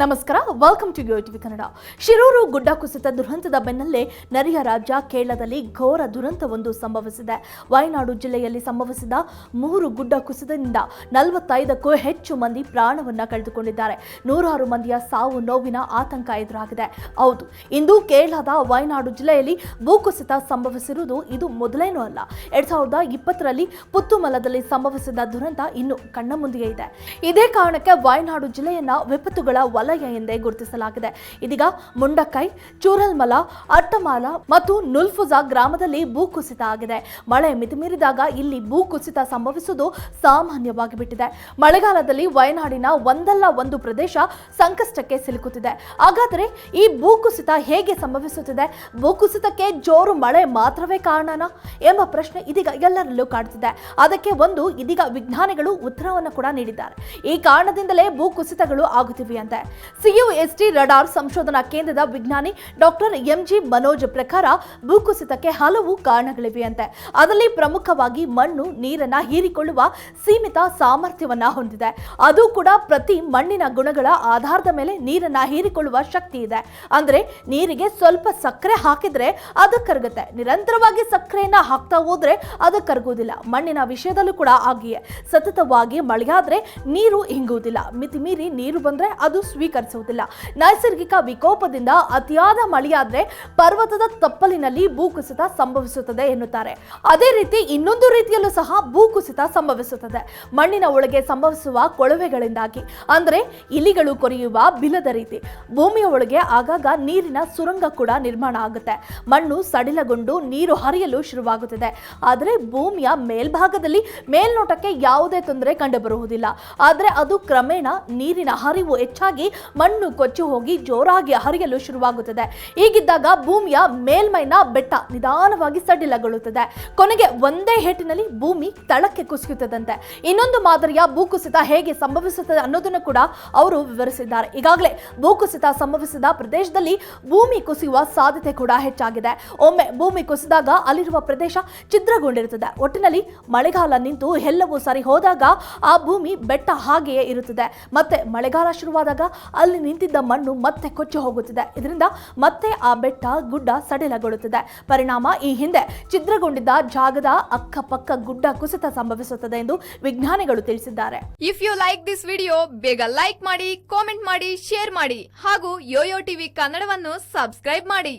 ನಮಸ್ಕಾರ welcome to yo TV Kannada. Shirur ಗುಡ್ಡ ಕುಸಿತ ದುರಂತದ ಬೆನ್ನಲ್ಲೇ ನೆರೆಯ ರಾಜ್ಯ ಕೇರಳದಲ್ಲಿ ಘೋರ ದುರಂತವೊಂದು ಸಂಭವಿಸಿದೆ. ವಯನಾಡು ಜಿಲ್ಲೆಯಲ್ಲಿ ಸಂಭವಿಸಿದ ಮೂರು ಗುಡ್ಡ ಕುಸಿತದಿಂದ ನಲವತ್ತೈದಕ್ಕೂ ಹೆಚ್ಚು ಮಂದಿ ಪ್ರಾಣವನ್ನು ಕಳೆದುಕೊಂಡಿದ್ದಾರೆ. ನೂರಾರು ಮಂದಿಯ ಸಾವು ನೋವಿನ ಆತಂಕ ಎದುರಾಗಿದೆ. ಹೌದು, ಇಂದು ಕೇರಳದ ವಯನಾಡು ಜಿಲ್ಲೆಯಲ್ಲಿ ಭೂಕುಸಿತ ಸಂಭವಿಸಿರುವುದು ಇದು ಮೊದಲೇನೂ ಅಲ್ಲ. ಎರಡ್ ಸಾವಿರದ ಇಪ್ಪತ್ತರಲ್ಲಿ ಪುತ್ತುಮಲದಲ್ಲಿ ಸಂಭವಿಸಿದ ದುರಂತ ಇನ್ನು ಕಣ್ಣ ಮುಂದೆಯೇ ಇದೆ. ಇದೇ ಕಾರಣಕ್ಕೆ ವಯನಾಡು ಜಿಲ್ಲೆಯನ್ನ ವಿಪತ್ತುಗಳ ವಲಯ ಎಂದೇ ಗುರುತಿಸಲಾಗಿದೆ. ಇದೀಗ ಮುಂಡಕ್ಕೈ, ಚೂರಲ್ಮಲ, ಅಟ್ಟಮಾಲ ಮತ್ತು ನುಲ್ಫುಜಾ ಗ್ರಾಮದಲ್ಲಿ ಭೂಕುಸಿತ ಆಗಿದೆ. ಮಳೆ ಮಿತಿಮೀರಿದಾಗ ಇಲ್ಲಿ ಭೂಕುಸಿತ ಸಂಭವಿಸುವುದು ಸಾಮಾನ್ಯವಾಗಿ ಬಿಟ್ಟಿದೆ ಮಳೆಗಾಲದಲ್ಲಿ ವಯನಾಡಿನ ಒಂದಲ್ಲ ಒಂದು ಪ್ರದೇಶ ಸಂಕಷ್ಟಕ್ಕೆ ಸಿಲುಕುತ್ತಿದೆ. ಹಾಗಾದರೆ ಈ ಭೂಕುಸಿತ ಹೇಗೆ ಸಂಭವಿಸುತ್ತಿದೆ? ಭೂಕುಸಿತಕ್ಕೆ ಜೋರು ಮಳೆ ಮಾತ್ರವೇ ಕಾರಣನಾ? ಎಂಬ ಪ್ರಶ್ನೆ ಇದೀಗ ಎಲ್ಲರಲ್ಲೂ ಕಾಡ್ತಿದೆ. ಅದಕ್ಕೆ ಒಂದು ಇದೀಗ ವಿಜ್ಞಾನಿಗಳು ಉತ್ತರವನ್ನು ಕೂಡ ನೀಡಿದ್ದಾರೆ. ಈ ಕಾರಣದಿಂದಲೇ ಭೂಕುಸಿತಗಳು ಆಗುತ್ತಿವೆ ಅಂತೆ ಸಿಯುಎಸ್ಟಿ ರಡಾರ್ ಸಂಶೋಧನಾ ಕೇಂದ್ರದ ವಿಜ್ಞಾನಿ ಡಾಕ್ಟರ್ ಎಂಜಿ ಮನೋಜ್ ಪ್ರಕಾರ ಭೂಕುಸಿತಕ್ಕೆ ಹಲವು ಕಾರಣಗಳಿವೆ ಅಂತೆ ಅದರಲ್ಲಿ ಪ್ರಮುಖವಾಗಿ ಮಣ್ಣು, ನೀರನ್ನ ಹೀರಿಕೊಳ್ಳುವ ಸೀಮಿತ ಸಾಮರ್ಥ್ಯವನ್ನ ಹೊಂದಿದೆ. ಅದು ಕೂಡ ಪ್ರತಿ ಮಣ್ಣಿನ ಗುಣಗಳ ಆಧಾರದ ಮೇಲೆ ನೀರನ್ನ ಹೀರಿಕೊಳ್ಳುವ ಶಕ್ತಿ ಇದೆ. ಅಂದ್ರೆ ನೀರಿಗೆ ಸ್ವಲ್ಪ ಸಕ್ಕರೆ ಹಾಕಿದ್ರೆ ಅದು ಕರಗುತ್ತೆ. ನಿರಂತರವಾಗಿ ಸಕ್ಕರೆಯನ್ನ ಹಾಕ್ತಾ ಹೋದ್ರೆ ಅದು ಕರಗುವುದಿಲ್ಲ. ಮಣ್ಣಿನ ವಿಷಯದಲ್ಲೂ ಕೂಡ ಹಾಗೆಯೇ. ಸತತವಾಗಿ ಮಳೆಯಾದ್ರೆ ನೀರು ಹಿಂಗುವುದಿಲ್ಲ ಮಿತಿಮೀರಿ ನೀರು ಬಂದ್ರೆ ಅದು ಸ್ವೀಕರಿಸುವುದಿಲ್ಲ. ನೈಸರ್ಗಿಕ ವಿಕೋಪದಿಂದ ಅತಿಯಾದ ಮಳೆಯಾದರೆ ಪರ್ವತದ ತಪ್ಪಲಿನಲ್ಲಿ ಭೂಕುಸಿತ ಸಂಭವಿಸುತ್ತದೆ ಎನ್ನುತ್ತಾರೆ. ಅದೇ ರೀತಿ ಇನ್ನೊಂದು ರೀತಿಯಲ್ಲೂ ಸಹ ಭೂಕುಸಿತ ಸಂಭವಿಸುತ್ತದೆ. ಮಣ್ಣಿನ ಒಳಗೆ ಸಂಭವಿಸುವ ಕೊಳವೆಗಳಿಂದಾಗಿ, ಅಂದರೆ ಇಲಿಗಳು ಕೊರೆಯುವ ಬಿಲದ ರೀತಿ. ಭೂಮಿಯ ಒಳಗೆ ಆಗಾಗ ನೀರಿನ ಸುರಂಗ ಕೂಡ ನಿರ್ಮಾಣ ಆಗುತ್ತೆ. ಮಣ್ಣು ಸಡಿಲಗೊಂಡು ನೀರು ಹರಿಯಲು ಶುರುವಾಗುತ್ತದೆ. ಆದರೆ ಭೂಮಿಯ ಮೇಲ್ಭಾಗದಲ್ಲಿ ಮೇಲ್ನೋಟಕ್ಕೆ ಯಾವುದೇ ತೊಂದರೆ ಕಂಡುಬರುವುದಿಲ್ಲ. ಆದರೆ ಅದು ಕ್ರಮೇಣ ನೀರಿನ ಹರಿವು ಹೆಚ್ಚಾಗಿ ಮಣ್ಣು ಕೊಚ್ಚಿ ಹೋಗಿ ಜೋರಾಗಿ ಹರಿಯಲು ಶುರುವಾಗುತ್ತದೆ. ಹೀಗಿದ್ದಾಗ ಭೂಮಿಯ ಮೇಲ್ಮೈನ ಬೆಟ್ಟ ನಿಧಾನವಾಗಿ ಸಡಿಲಗೊಳ್ಳುತ್ತದೆ. ಕೊನೆಗೆ ಒಂದೇ ಹೇಟಿನಲ್ಲಿ ಭೂಮಿ ತಳಕ್ಕೆ ಕುಸಿಯುತ್ತದಂತೆ. ಇನ್ನೊಂದು ಮಾದರಿಯ ಭೂಕುಸಿತ ಹೇಗೆ ಸಂಭವಿಸುತ್ತದೆ ಅನ್ನೋದನ್ನು ಕೂಡ ಅವರು ವಿವರಿಸಿದ್ದಾರೆ. ಈಗಾಗಲೇ ಭೂಕುಸಿತ ಸಂಭವಿಸಿದ ಪ್ರದೇಶದಲ್ಲಿ ಭೂಮಿ ಕುಸಿಯುವ ಸಾಧ್ಯತೆ ಕೂಡ ಹೆಚ್ಚಾಗಿದೆ. ಒಮ್ಮೆ ಭೂಮಿ ಕುಸಿದಾಗ ಅಲ್ಲಿರುವ ಪ್ರದೇಶ ಛಿದ್ರಗೊಂಡಿರುತ್ತದೆ. ಒಟ್ಟಿನಲ್ಲಿ ಮಳೆಗಾಲ ನಿಂತು ಎಲ್ಲವೂ ಸರಿ ಹೋದಾಗ ಆ ಭೂಮಿ ಬೆಟ್ಟ ಹಾಗೆಯೇ ಇರುತ್ತದೆ. ಮತ್ತೆ ಮಳೆಗಾಲ ಶುರುವಾದಾಗ ಅಲ್ಲಿ ನಿಂತಿದ್ದ ಮಣ್ಣು ಮತ್ತೆ ಕೊಚ್ಚಿ ಹೋಗುತ್ತಿದೆ. ಇದರಿಂದ ಮತ್ತೆ ಆ ಬೆಟ್ಟ ಗುಡ್ಡ ಸಡಿಲಗೊಳ್ಳುತ್ತಿದೆ. ಪರಿಣಾಮ ಈ ಹಿಂದೆ ಛಿದ್ರಗೊಂಡಿದ್ದ ಜಾಗದ ಅಕ್ಕಪಕ್ಕ ಗುಡ್ಡ ಕುಸಿತ ಸಂಭವಿಸುತ್ತದೆ ಎಂದು ವಿಜ್ಞಾನಿಗಳು ತಿಳಿಸಿದ್ದಾರೆ. If you like this video ಬೇಗ ಲೈಕ್ ಮಾಡಿ ಕಾಮೆಂಟ್ ಮಾಡಿ ಶೇರ್ ಮಾಡಿ ಹಾಗೂ ಯೋಯೋ ಟಿವಿ ಕನ್ನಡವನ್ನು ಸಬ್ಸ್ಕ್ರೈಬ್ ಮಾಡಿ.